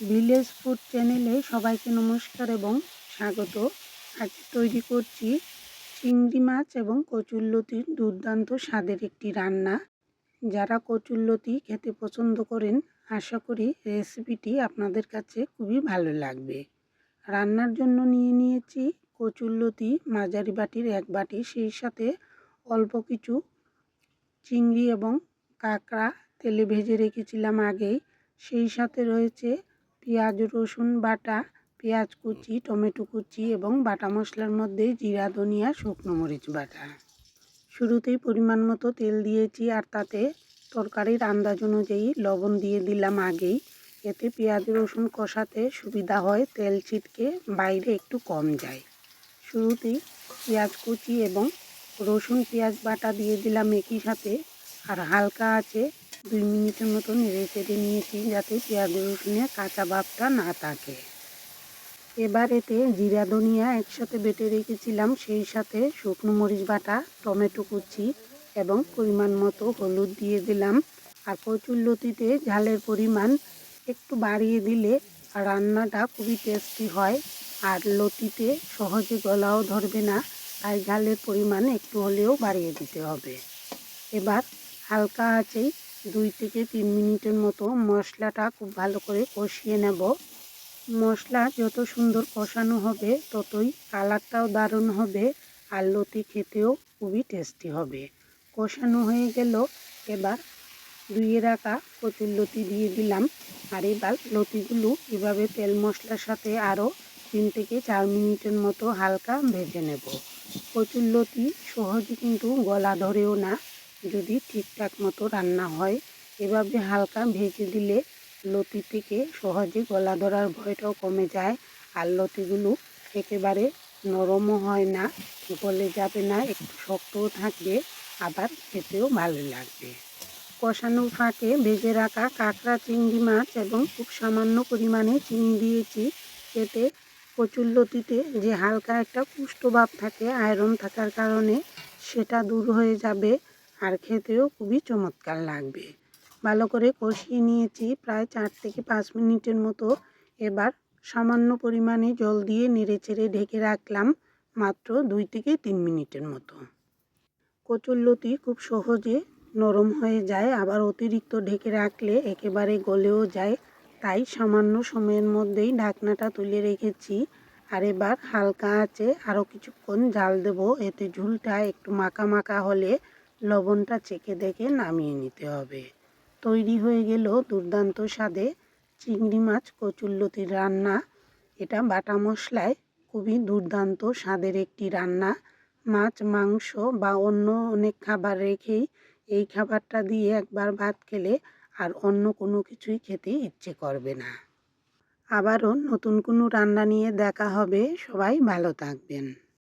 Village food চ্যানেলে সবাইকে নমস্কার এবং স্বাগত। আজ তৈরি করছি চিংড়ি মাছ এবং কচুরলতির দুর্দান্ত স্বাদের একটি রান্না। যারা কচুরলতি খেতে পছন্দ করেন, আশা করি রেসিপিটি আপনাদের কাছে খুবই ভালো লাগবে। রান্নার জন্য নিয়ে নিয়েছি কচুরলতি, মাঝারি বাটির এক বাটি, সেই সাথে অল্প কিছু চিংড়ি এবং কাঁকড়া তেলে ভেজে রেখেছিলাম আগেই। সেই সাথে রয়েছে পেঁয়াজ, রসুন বাটা, পেঁয়াজ কুচি, টমেটো কুচি এবং বাটা মশলার মধ্যে জিরা, ধনিয়া, শুকনো মরিচ বাটা। শুরুতেই পরিমাণ মতো তেল দিয়েছি আর তাতে তরকারির আন্দাজ অনুযায়ী লবণ দিয়ে দিলাম আগেই। এতে পেঁয়াজ, রসুন কষাতে সুবিধা হয়, তেল ছিটকে বাইরে একটু কম যায়। শুরুতেই পেঁয়াজ কুচি এবং রসুন পেঁয়াজ বাটা দিয়ে দিলাম একই সাথে। আর হালকা আছে দুই মিনিটের মতন রেখে নিয়েছি যাতে পেঁয়াজ রসুনের কাঁচা ভাবটা না থাকে। এবার এতে জিরা ধনিয়া একসাথে বেটে রেখেছিলাম, সেই সাথে শুকনো মরিচ বাটা, টমেটো কুচি এবং পরিমাণ মতো হলুদ দিয়ে দিলাম। আর কচুর লতিতে ঝালের পরিমাণ একটু বাড়িয়ে দিলে রান্নাটা খুবই টেস্টি হয়। আর লতিতে সহজে গলাও ধরবে না, তাই ঝালের পরিমাণ একটু হলেও বাড়িয়ে দিতে হবে। এবার হালকা আছেই দুই থেকে তিন মিনিটের মতো মশলাটা খুব ভালো করে কষিয়ে নেব। মশলা যত সুন্দর কষানো হবে, ততই কালারটাও দারুণ হবে আর লতি খেতেও খুবই টেস্টি হবে। কষানো হয়ে গেল, এবার ধুয়ে রাখা কচুর লতি দিয়ে দিলাম। আর এবার লতিগুলো এভাবে তেল মশলার সাথে আরও তিন থেকে চার মিনিটের মতো হালকা ভেজে নেব। কচুর লতি সহজে কিন্তু গলা ধরেও না। যদি ঠিকঠাক মতো রান্না হয়, এভাবে হালকা ভেজে দিলে লতি থেকে সহজে গলা ধরার ভয়টাও কমে যায় আর লতিগুলো একেবারে নরমও হয় না, গলে যাবে না, একটু শক্তও থাকবে, আবার খেতেও ভালো লাগবে। কষানোর ফাঁকে ভেজে রাখা কাঁকড়া চিংড়ি মাছ এবং খুব সামান্য পরিমাণে চিনি দিয়েছি, এতে কচুর লতিতে যে হালকা একটা কুষ্ঠভাব থাকে, আয়রন থাকার কারণে সেটা দূর হয়ে যাবে। আর খেতেও খুবই চমৎকার লাগবে। ভালো করে কষিয়ে নিয়েছি প্রায় চার থেকে পাঁচ মিনিটের মতো। এবার সামান্য পরিমাণে জল দিয়ে নেড়ে চেড়ে ঢেকে রাখলাম মাত্র দুই থেকে তিন মিনিটের মতো। কচুরলতি খুব সহজে নরম হয়ে যায়, আবার অতিরিক্ত ঢেকে রাখলে একেবারে গলেও যায়। তাই সামান্য সময়ের মধ্যেই ঢাকনাটা তুলে রেখেছি। আর এবার হালকা আছে আরও কিছুক্ষণ জাল দেব, এতে ঝুলটা একটু মাখা মাখা হলে লবণটা চেখে দেখে নামিয়ে নিতে হবে। তৈরি হয়ে গেল দুর্দান্ত স্বাদে চিংড়ি মাছ কচুল্লতির রান্না। এটা বাটা মশলায় খুবই দুর্দান্ত স্বাদের একটি রান্না। মাছ, মাংস বা অন্য অনেক খাবার রেখেই এই খাবারটা দিয়ে একবার ভাত খেলে আর অন্য কোনো কিছুই খেতে ইচ্ছে করবে না। আবারও নতুন কোনো রান্না নিয়ে দেখা হবে। সবাই ভালো থাকবেন।